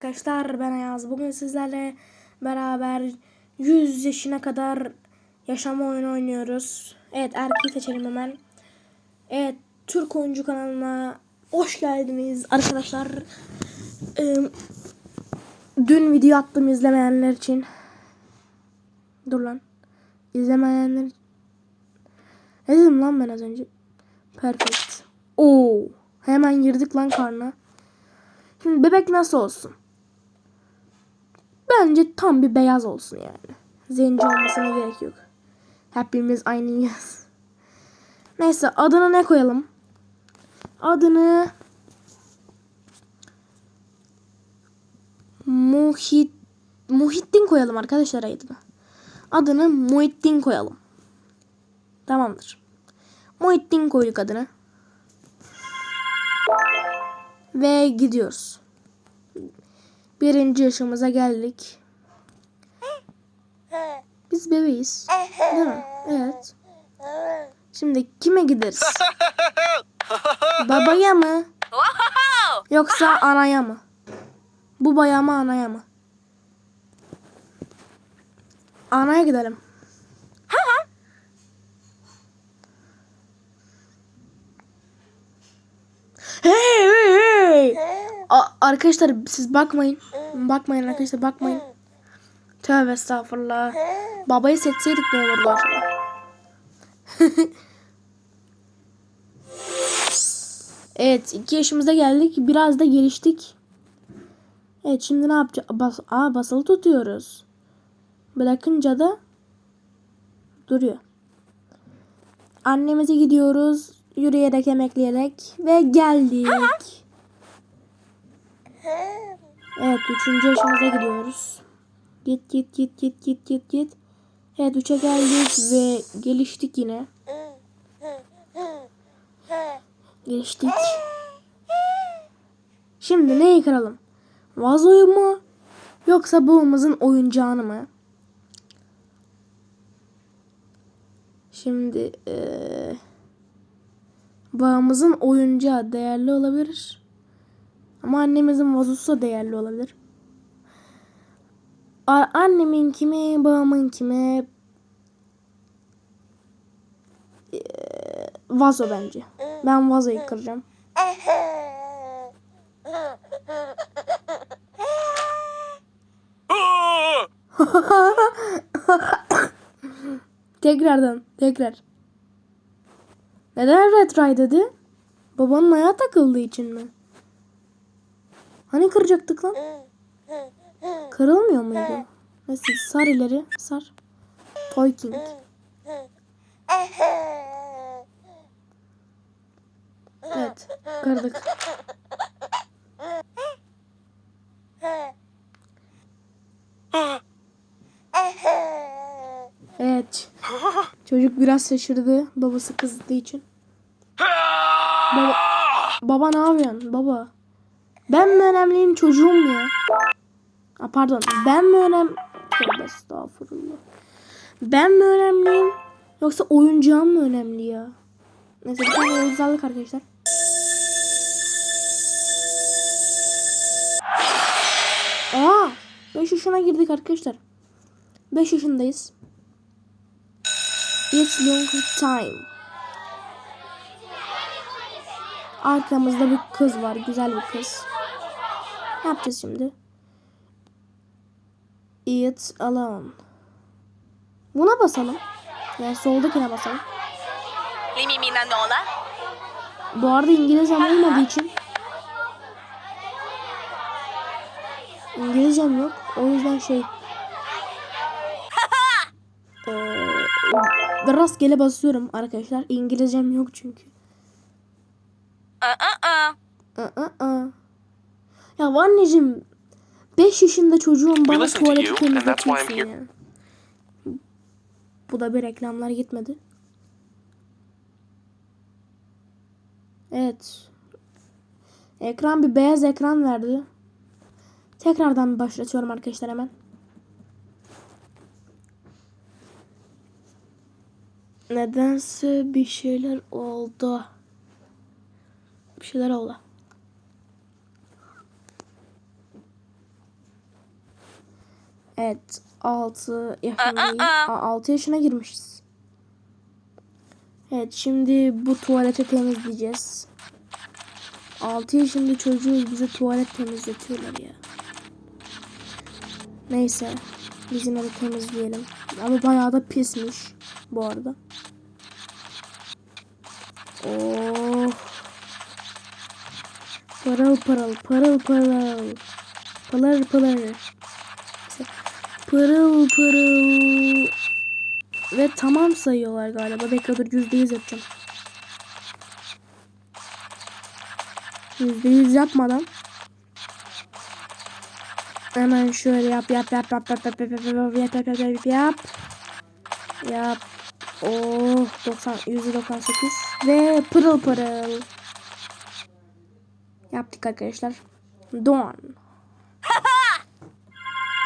Arkadaşlar ben Ayaz. Bugün sizlerle beraber 100 yaşına kadar yaşama oyunu oynuyoruz. Evet erkeği seçelim hemen. Evet Türk Oyuncu kanalına hoş geldiniz arkadaşlar. Ee, dün video attım izlemeyenler için. Dur lan. İzlemeyenler Ne dedim lan ben az önce? Perfect. Oo. Hemen girdik lan karna. Şimdi bebek nasıl olsun? Bence tam bir beyaz olsun yani. Zenci olmasına gerek yok. Hepimiz aynıyız. Neyse adını ne koyalım? Adını Muhit Muhittin koyalım arkadaşlar adını. Adını Muhittin koyalım. Tamamdır. Muhittin koyduk adını. Ve gidiyoruz. Birinci yaşımıza geldik. Biz bebeğiz. Değil mi? Evet. Şimdi kime gideriz? Babaya mı? Yoksa anaya mı? Babaya mı anaya mı? Anaya gidelim. Hey hey hey. A- arkadaşlar siz bakmayın. Bakmayın arkadaşlar bakmayın. Tövbe estağfurullah. Babayı seçseydik ne olurdu acaba? evet iki yaşımıza geldik. Biraz da geliştik. Evet şimdi ne yapacağız? Bas Aa, basılı tutuyoruz. Bırakınca da duruyor. Annemize gidiyoruz. Yürüyerek emekleyerek ve geldik. Evet üçüncü yaşımıza gidiyoruz. Git git git git git git git. Evet üçe geldik ve geliştik yine. Geliştik. Şimdi neyi kıralım? Vazoyu mu? Yoksa babamızın oyuncağını mı? Şimdi eee babamızın oyuncağı değerli olabilir. Ama annemizin vazosu da değerli olabilir. Annemin kimi, babamın kimi Ee, vazo bence. Ben vazoyu kıracağım. Tekrardan, tekrar. Neden retry dedi? Babanın ayağı takıldığı için mi? Hani kıracaktık lan? Kırılmıyor muydu? Neyse sar ileri sar. Toy King. Evet kırdık. Çocuk biraz şaşırdı babası kızdığı için. Baba, baba ne yapıyorsun baba? Ben mi önemliyim çocuğum ya? Aa, pardon ben mi önemli? Tövbe estağfurullah. Ben mi önemliyim? Yoksa oyuncağım mı önemli ya? Neyse bir tane aldık arkadaşlar. Aa, 5 yaşına girdik arkadaşlar. 5 yaşındayız. It's longer time. Arkamızda bir kız var. Güzel bir kız. Ne yapacağız şimdi? It's alone. Buna basalım. Yani soldakine basalım. Bu arada İngilizcem olmadığı için İngilizcem yok. O yüzden şey ee, rastgele basıyorum arkadaşlar. İngilizcem yok çünkü. Aa aa. Aa aa. Ya anneciğim 5 yaşında çocuğum bana tuvaleti temizletiyorsun ya. Bu da bir reklamlar gitmedi. Evet. Ekran bir beyaz ekran verdi. Tekrardan başlatıyorum arkadaşlar hemen. Nedense bir şeyler oldu. Bir şeyler oldu. Evet 6 yaşındayım. Aa, aa. 6 yaşına girmişiz. Evet şimdi bu tuvaleti temizleyeceğiz. 6 yaşında çocuğuz bize tuvalet temizletiyorlar ya. Neyse. Biz yine de temizleyelim. Ama bayağı da pismiş bu arada. Oh. Parıl parıl parıl parıl. Pırıl pırıl. Pırıl pırıl. Ve tamam sayıyorlar galiba. Bekle dur yüzde yüz yapacağım. Yüzde yüz yapmadan. Hemen şöyle yap yap yap yap yap yap yap yap yap yap yap yap yap yap oh 90 198 ve pırıl pırıl. Yaptık arkadaşlar. Don.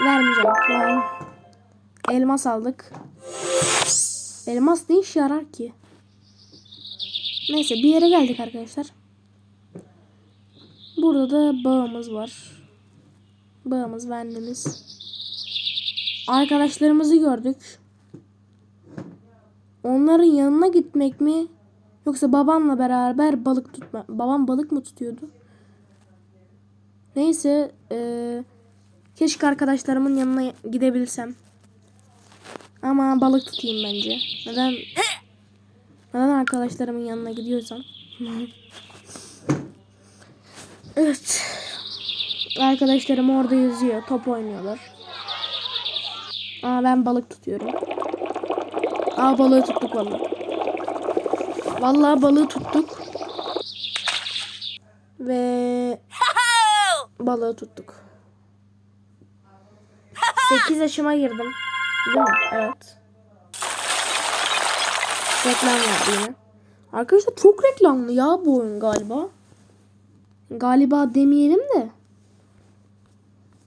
Vermeyeceğim. Puan elmas aldık. Elmas ne iş yarar ki? Neyse bir yere geldik arkadaşlar. Burada da bağımız var. Bağımız bendimiz. Arkadaşlarımızı gördük. Onların yanına gitmek mi? Yoksa babamla beraber balık tutma. Babam balık mı tutuyordu? Neyse. eee, keşke arkadaşlarımın yanına gidebilsem. Ama balık tutayım bence. Neden? Neden arkadaşlarımın yanına gidiyorsam? evet. Arkadaşlarım orada yüzüyor. Top oynuyorlar. Aa ben balık tutuyorum. Aa balığı tuttuk vallahi. Vallahi balığı tuttuk. Ve balığı tuttuk. 8 yaşıma girdim. Değil mi? Evet. Reklam vardı yine. Arkadaşlar çok reklamlı ya bu oyun galiba. Galiba demeyelim de.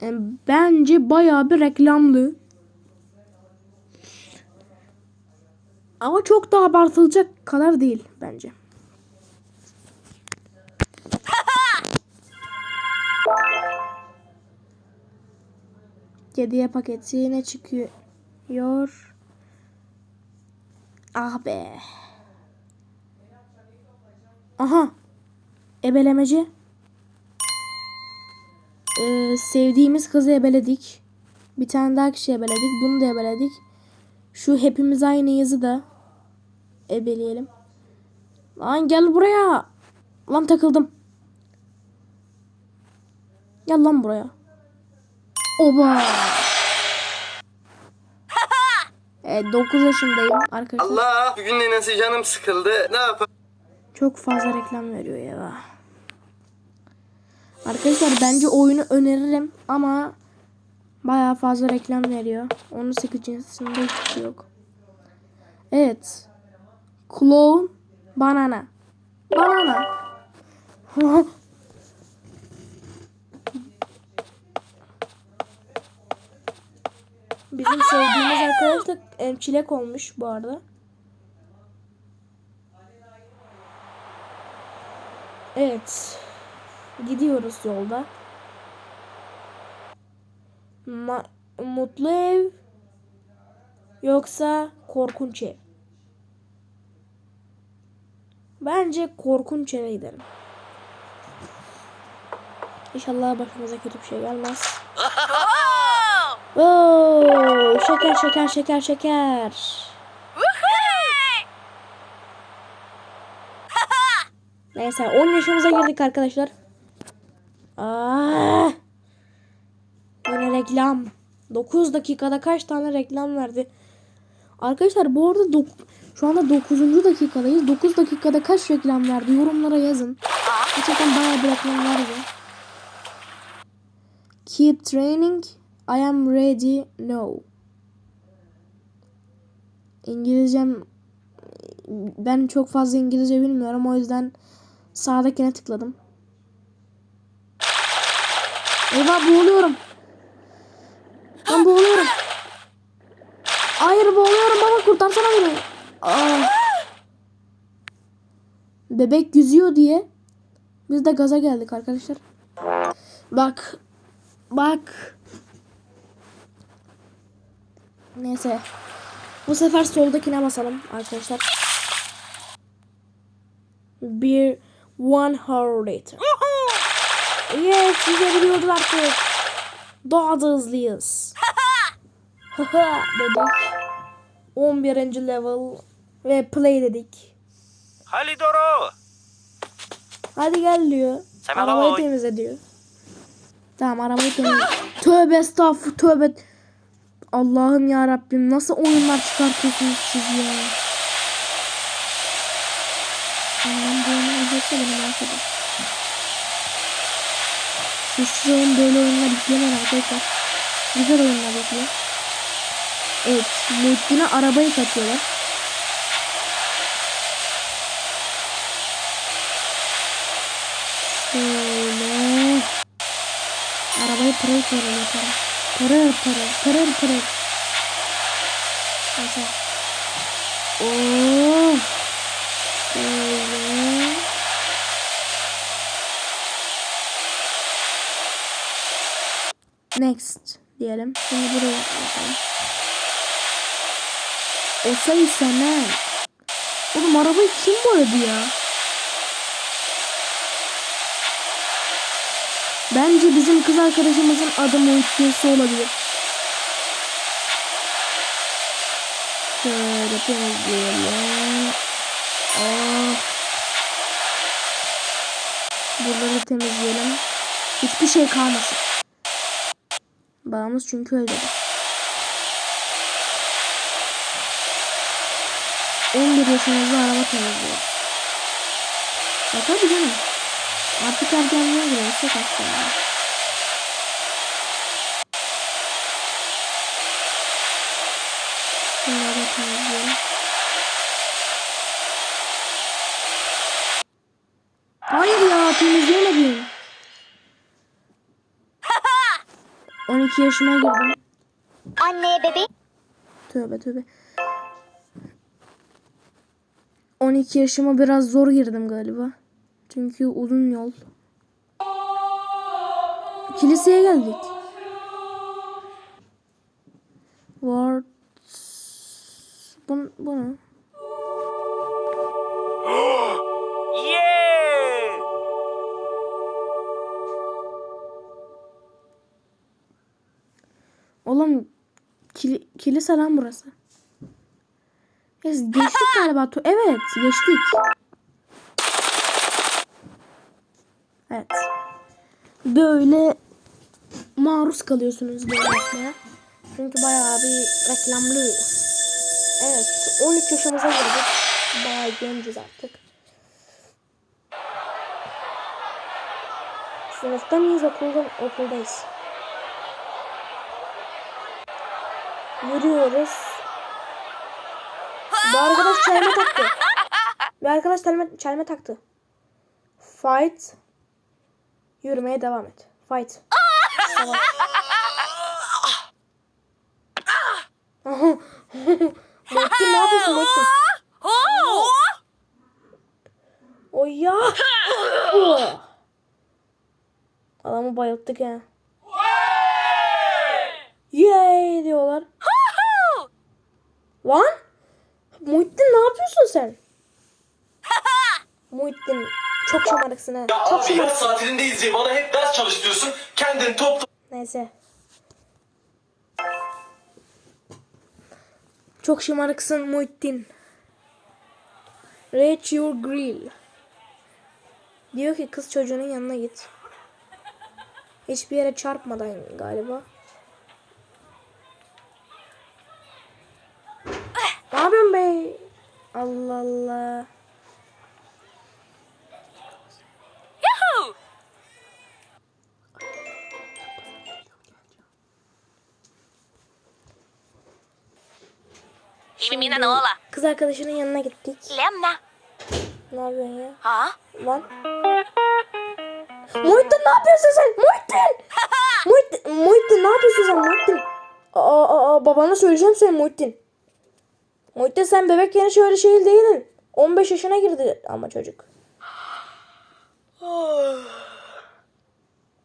Yani bence bayağı bir reklamlı. Ama çok da abartılacak kadar değil bence. Hediye paketi yine çıkıyor. Ah be. Aha. Ebelemeci. Ee, sevdiğimiz kızı ebeledik. Bir tane daha kişi ebeledik. Bunu da ebeledik. Şu hepimiz aynı yazı da ebeleyelim. Lan gel buraya. Lan takıldım. Gel lan buraya. Oba. Evet 9 yaşındayım arkadaşlar. Allah bugün de nasıl canım sıkıldı. Ne yapalım? Çok fazla reklam veriyor ya. Arkadaşlar bence oyunu öneririm ama bayağı fazla reklam veriyor. 18 yaşında hiçbir şey yok. Evet. Clone banana. Banana. Bizim sevdiğimiz arkadaş da em, çilek olmuş bu arada. Evet. Gidiyoruz yolda. Ma- mutlu ev yoksa korkunç ev? Bence korkunç eve gidelim. İnşallah başımıza kötü bir şey gelmez. Oo, şeker şeker şeker şeker. Neyse 10 yaşımıza girdik arkadaşlar. Aa, yine reklam. 9 dakikada kaç tane reklam verdi? Arkadaşlar bu arada dok- şu anda 9. dakikadayız. 9 dakikada kaç reklam verdi? Yorumlara yazın. Gerçekten bayağı bir reklam verdi. Keep training. I am ready. No. İngilizcem ben çok fazla İngilizce bilmiyorum o yüzden sağdakine tıkladım. Eyvah boğuluyorum. Ben boğuluyorum. Hayır boğuluyorum baba kurtarsana beni. Aa. Bebek yüzüyor diye biz de gaza geldik arkadaşlar. Bak. Bak. Neyse. Bu sefer soldakine basalım arkadaşlar. Bir one hour later. Evet size biliyoruz artık. Daha da hızlıyız. Dedik. 11. level ve play dedik. Halidoro! Hadi gel diyor. Selam Arabayı oy. temizle diyor. Tamam arabayı temizle. tövbe estağfurullah tövbe. Allah'ım ya Rabbim nasıl oyunlar çıkartıyorsunuz siz ya. Annem oyunu izletse benim arkada. Siz şu an böyle oyunlar yüklemeyin arkadaşlar. Güzel oyunlar yükleyin. Evet. Muhittin'e arabayı katıyorlar. Şöyle. Arabayı pırıl pırıl yaparım. Pırıl pırıl, pırıl pırıl. Neyse. Oo. Şöyle. Next diyelim. Şimdi buraya yapalım. O sayı sana. Oğlum arabayı kim boyadı ya? Bence bizim kız arkadaşımızın adı Muhittin'si olabilir. Şöyle temizleyelim. Oh. Buraları temizleyelim. Hiçbir şey kalmasın. Babamız çünkü öyle dedi. 11 yaşımızda araba temizliyoruz. Tabii canım. Artık ergenliğe giriyoruz. Çok az kaldı. Bunları temizliyorum. Hayır ya temizleyemedim. 12 yaşıma girdim. Anne bebeğim. Tövbe tövbe. 12 yaşıma biraz zor girdim galiba. Çünkü uzun yol. Kiliseye geldik. Ward... Bu, bu ne? Oğlum kili, kilise lan burası. Ya geçtik galiba. Evet geçtik. Böyle maruz kalıyorsunuz yapmaya. Çünkü bayağı bir reklamlı. Evet 13 yaşımıza girdik. Bayağı genciz artık. Sınıfta mıyız okulda, okuldayız. Yürüyoruz. Bu arkadaş çelme taktı. Bir arkadaş çelme, çelme taktı. Fight. Yürümeye devam et. Fight. Savaş. Ne yapıyorsun? Oh! Oy ya. Adamı bayılttık ya. Yay diyorlar. Lan. Muhittin ne yapıyorsun sen? Muhittin çok şımarıksın ha. Ya Çok abi yaz şımarıksın. tatilindeyiz diye bana hep ders çalıştırıyorsun. Kendini topla. Neyse. Çok şımarıksın Muhittin. Reach your grill. Diyor ki kız çocuğunun yanına git. Hiçbir yere çarpmadan galiba. Ne yapıyorsun be? Allah Allah. Nola. Kız arkadaşının yanına gittik. Lämna. Ne yapıyorsun ya? Ha? Lan. Muhittin ne yapıyorsun sen? Muhittin! Muhittin, Muhittin ne yapıyorsun sen Muhittin? Aa, aa, aa, babana söyleyeceğim sen Muhittin. Muhittin sen bebekken hiç öyle şey değildin. 15 yaşına girdi ama çocuk.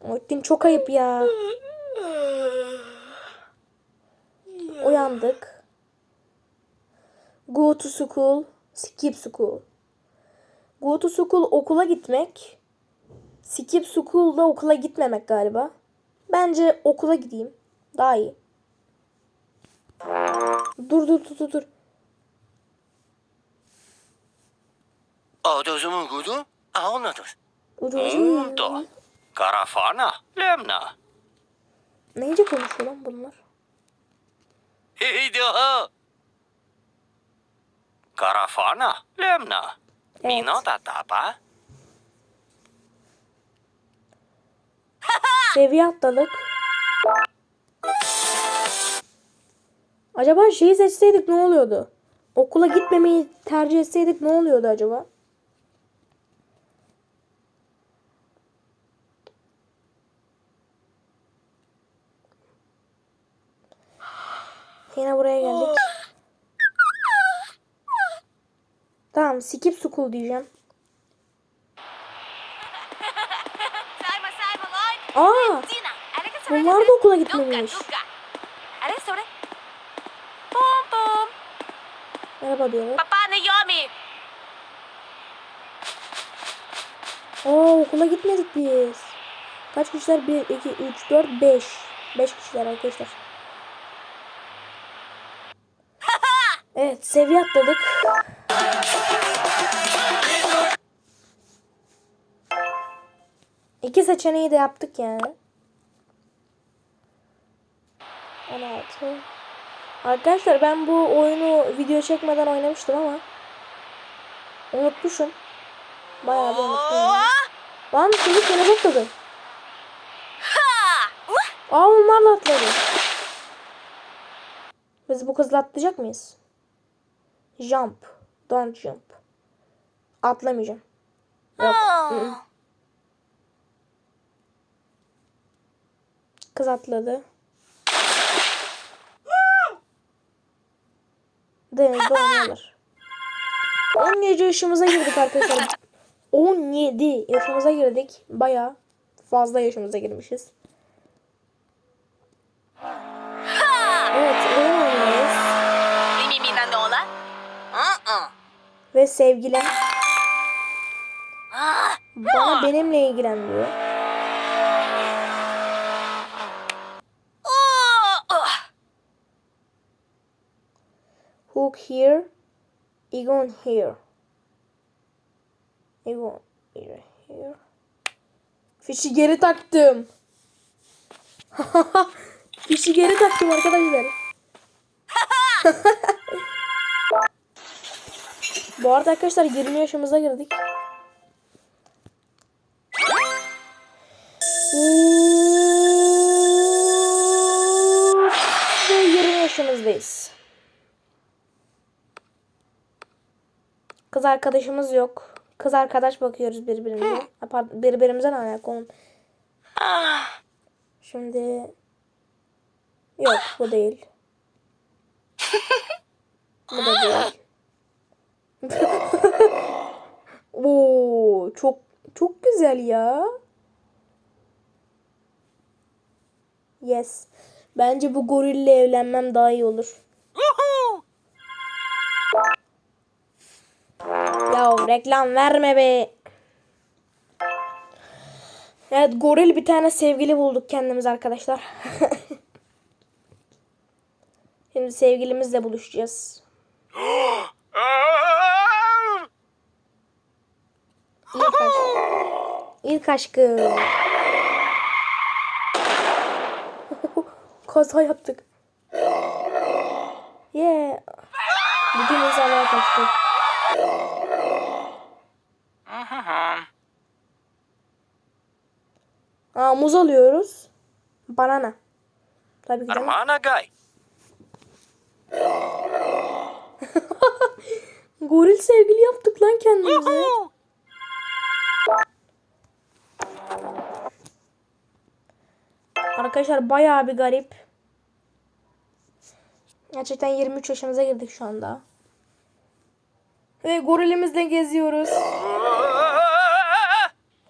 Muhittin çok ayıp ya. Uyan. Go to school, skip school. Go to school okula gitmek. Skip school da okula gitmemek galiba. Bence okula gideyim. Daha iyi. Dur dur dur dur. dur. Odozum gudu, a onadır. Odozum da. Karafana, lemna. Neyce konuşuyor lan bunlar? Hey daha. Garafana, Lemna, Evet. Mino da Seviye atladık. Acaba şeyi seçseydik ne oluyordu? Okula gitmemeyi tercih etseydik ne oluyordu acaba? Yine buraya geldik. Tamam skip school diyeceğim. Aa bunlar da okula gitmemiş. Merhaba diyorlar. Papa na yomi. Oo okula gitmedik biz. Kaç kişiler? 1, 2, 3, 4, 5. 5 kişiler arkadaşlar. Evet seviye atladık. İki seçeneği de yaptık yani. 16. Arkadaşlar ben bu oyunu video çekmeden oynamıştım ama unutmuşum. Bayağı bir unuttum. yani. Lan çocuk beni atladı. Aa onlarla atladı. Biz bu kızla atlayacak mıyız? Jump. Don't jump. Atlamayacağım. Yok. Kız atladı. Denizde oynuyorlar. 17 yaşımıza girdik arkadaşlar. 17 yaşımıza girdik. Baya fazla yaşımıza girmişiz. Evet, oyun oynuyoruz. Ve sevgilim bana benimle ilgilen diyor. Oh. uh. Hook here. Egon here. Egon here. here. Fişi geri taktım. Fişi geri taktım arkadaşlar. Bu arada arkadaşlar 20 yaşımıza girdik. Kız arkadaşımız yok. Kız arkadaş bakıyoruz birbirimize. Pardon, birbirimize ne alaka oğlum? Şimdi yok bu değil. bu da değil. Oo çok çok güzel ya. Yes. Bence bu gorille evlenmem daha iyi olur. Reklam verme be. Evet goril bir tane sevgili bulduk kendimiz arkadaşlar. Şimdi sevgilimizle buluşacağız. İlk aşk. İlk aşkım. Kaza yaptık. Yeah. Bütün insanlar kaçtı. Aa, muz alıyoruz. Banana. Tabii ki. Armana guy. Goril sevgili yaptık lan kendimize. Arkadaşlar bayağı bir garip. Gerçekten 23 yaşımıza girdik şu anda. Ve gorilimizle geziyoruz.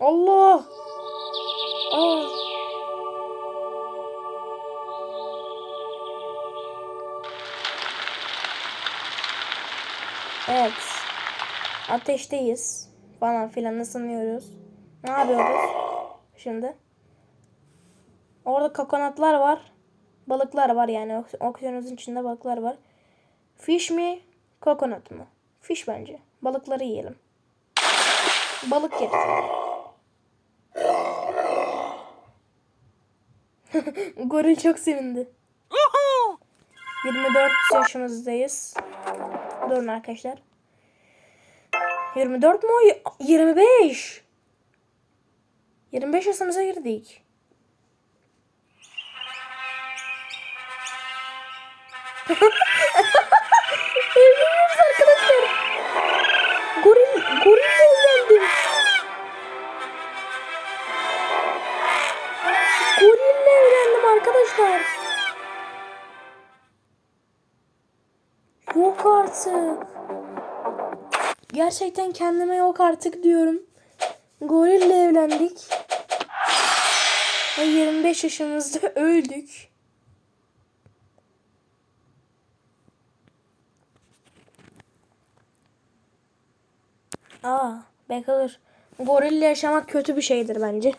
Allah! Aa. Evet. Ateşteyiz. Falan filan ısınıyoruz. Ne yapıyoruz? Şimdi. Orada kokonatlar var. Balıklar var yani. Ok- Okyanusun içinde balıklar var. Fish mi? Kokonat mı? Fish bence. Balıkları yiyelim. Balık yeriz. Goril çok sevindi. 24 yaşımızdayız. Durun arkadaşlar. 24 mu? 25. 25 yaşımıza girdik. Evleniyoruz arkadaşlar. Goril, gorille arkadaşlar. Yok artık. Gerçekten kendime yok artık diyorum. Gorille evlendik. Ve 25 yaşımızda öldük. Aa, bekler. Gorille yaşamak kötü bir şeydir bence.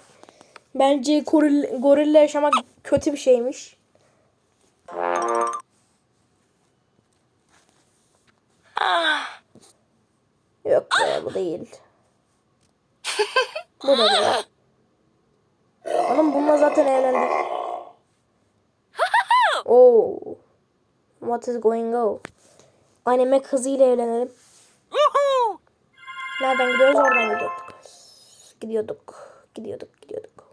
Bence goril, gorille yaşamak kötü bir şeymiş. Yok be bu değil. bu da değil. Oğlum bununla zaten evlendik. Oh. What is going on? Anime kızıyla evlenelim. Nereden gidiyoruz? Oradan gidiyorduk. Gidiyorduk. Gidiyorduk. Gidiyorduk.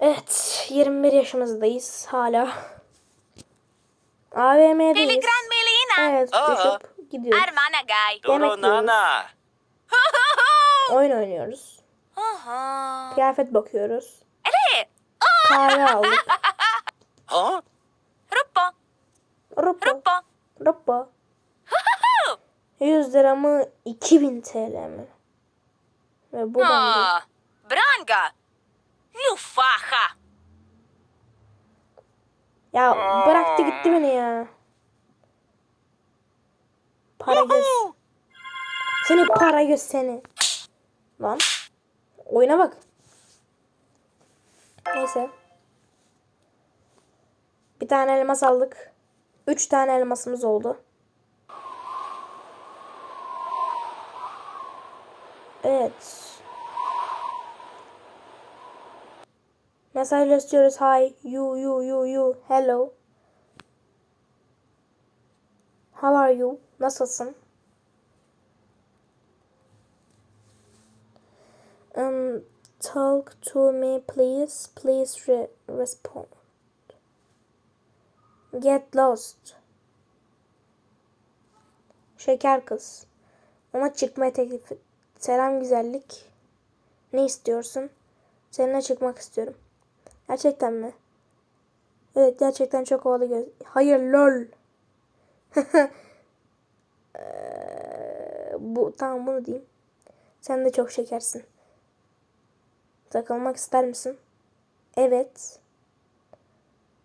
Evet. 21 yaşımızdayız hala. AVM'deyiz. Evet. Düşüp gidiyoruz. Hermana Guy. Yemek yiyoruz. nana. Oyun oynuyoruz. Aha. Kıyafet bakıyoruz. Ele. Kahve aldık. Rupa. Rupo. Rupa. 100 lira mı 2000 TL mi? Ve bu bende. Branga. Yufaha. Ya bıraktı gitti beni ya. Para göz. Seni para göz seni. Lan. Oyuna bak. Neyse. Bir tane elmas aldık. Üç tane elmasımız oldu. Evet. Mesajlaşıyoruz. Hi. You, you, you, you. Hello. How are you? Nasılsın? Um, talk to me please. Please re- respond. Get lost. Şeker kız. Ona çıkma teklifi. Selam güzellik. Ne istiyorsun? Seninle çıkmak istiyorum. Gerçekten mi? Evet gerçekten çok havalı göz. Hayır lol. Bu tamam bunu diyeyim. Sen de çok şekersin. Takılmak ister misin? Evet.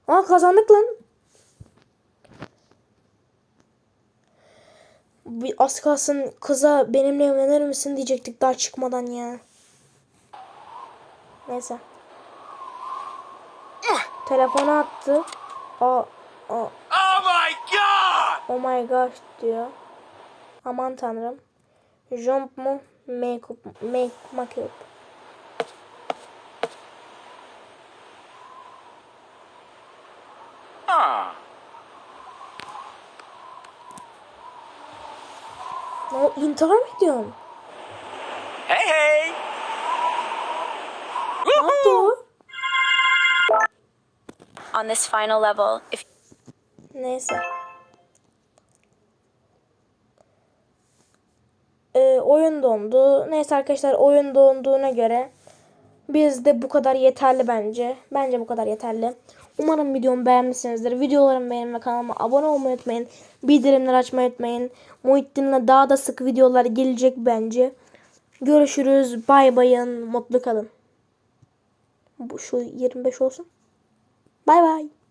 Aa kazandık lan. Bir az kalsın kıza benimle evlenir misin diyecektik daha çıkmadan ya. Neyse. Telefonu attı. Aa, aa, Oh my god! oh my gosh diyor. Aman tanrım. Jump mu? Make up, make, make up. Ah. Ne o- intihar mı ediyorsun? Hey hey! On this final level, if Neyse. Ee, oyun dondu. Neyse arkadaşlar oyun donduğuna göre biz de bu kadar yeterli bence. Bence bu kadar yeterli. Umarım videomu beğenmişsinizdir. Videolarımı beğenmeyi ve kanalıma abone olmayı unutmayın. Bildirimleri açmayı unutmayın. Muhittin'le daha da sık videolar gelecek bence. Görüşürüz. Bay bayın. Mutlu kalın. Bu şu 25 olsun. Bay bay.